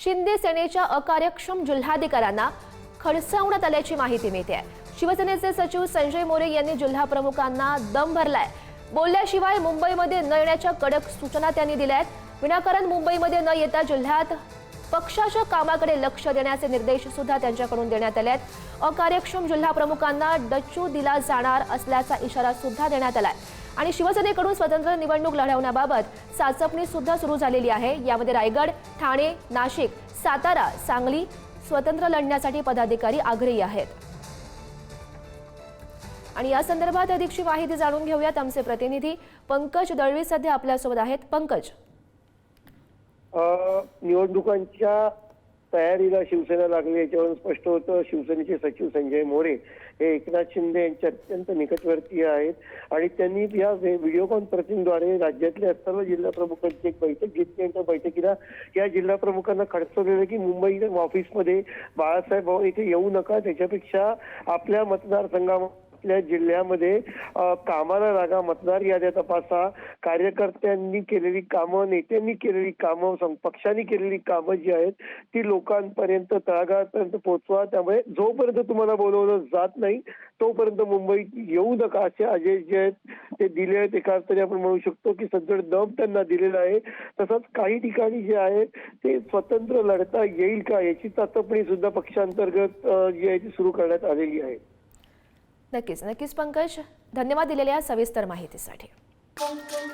शिंदे सेनेच्या अकार्यक्षम जिल्हाधिकाऱ्यांना खडसावण्यात आल्याची माहिती मिळते आहे. शिवसेनेचे सचिव संजय मोरे यांनी जिल्हा प्रमुखांना दम भरलाय. बोलल्याशिवाय मुंबईमध्ये न येण्याच्या कडक सूचना त्यांनी दिल्या आहेत विनाकारण मुंबईमध्ये न येता जिल्ह्यात पक्षाच्या कामाकडे लक्ष देण्याचे निर्देश सुद्धा त्यांच्याकडून देण्यात आले आहेत अकार्यक्षम जिल्हा प्रमुखांना डच्चू दिला जाणार असल्याचा इशारा सुद्धा देण्यात आलाय. आणि शिवसेनेकडून स्वतंत्र निवडणूक लढवण्याबाबत चाचपणी सुद्धा सुरू झालेली आहे. यामध्ये रायगड ठाणे नाशिक सातारा सांगली स्वतंत्र लढण्यासाठी पदाधिकारी आग्रही आहेत. आणि या संदर्भात अधिकची माहिती जाणून घेऊयात आमचे प्रतिनिधी पंकज दळवी सध्या आपल्यासोबत आहेत. पंकज. निवडणुकांच्या तयारीला शिवसेना लागली याच्यावरून स्पष्ट होतं शिवसेनेचे सचिव संजय मोरे हे एकनाथ शिंदे यांचे अत्यंत निकटवर्तीय आहेत. आणि त्यांनी या व्हिडिओ कॉन्फरन्सिंगद्वारे राज्यातल्या सर्व जिल्हा प्रमुखांची एक बैठक घेतली आणि त्या बैठकीला या जिल्हा प्रमुखांना खडसवलेलं की मुंबई ऑफिसमध्ये बाळासाहेब भाऊ इथे येऊ नका त्याच्यापेक्षा आपल्या मतदारसंघामध्ये आपल्या जिल्ह्यामध्ये कामाला लागा मतदार याद्या तपासा कार्यकर्त्यांनी केलेली कामं नेत्यांनी केलेली कामं सं- पक्षांनी केलेली कामं जी आहेत ती लोकांपर्यंत तळागाळापर्यंत पोहोचवा. त्यामुळे जोपर्यंत तुम्हाला बोलवलं जात नाही तोपर्यंत मुंबईत येऊ नका असे आदेश जे आहेत ते दिले आहेत. एका अर्थाने आपण म्हणू शकतो की सज्जड दम त्यांना दिलेला आहे. तसंच काही ठिकाणी जे आहे ते स्वतंत्र लढता येईल का याची चाचपणी सुद्धा पक्षांतर्गत जी आहे ती सुरू करण्यात आलेली आहे. नक्कीच नक्कीच पंकज. धन्यवाद दिलेल्या या सविस्तर माहितीसाठी. Música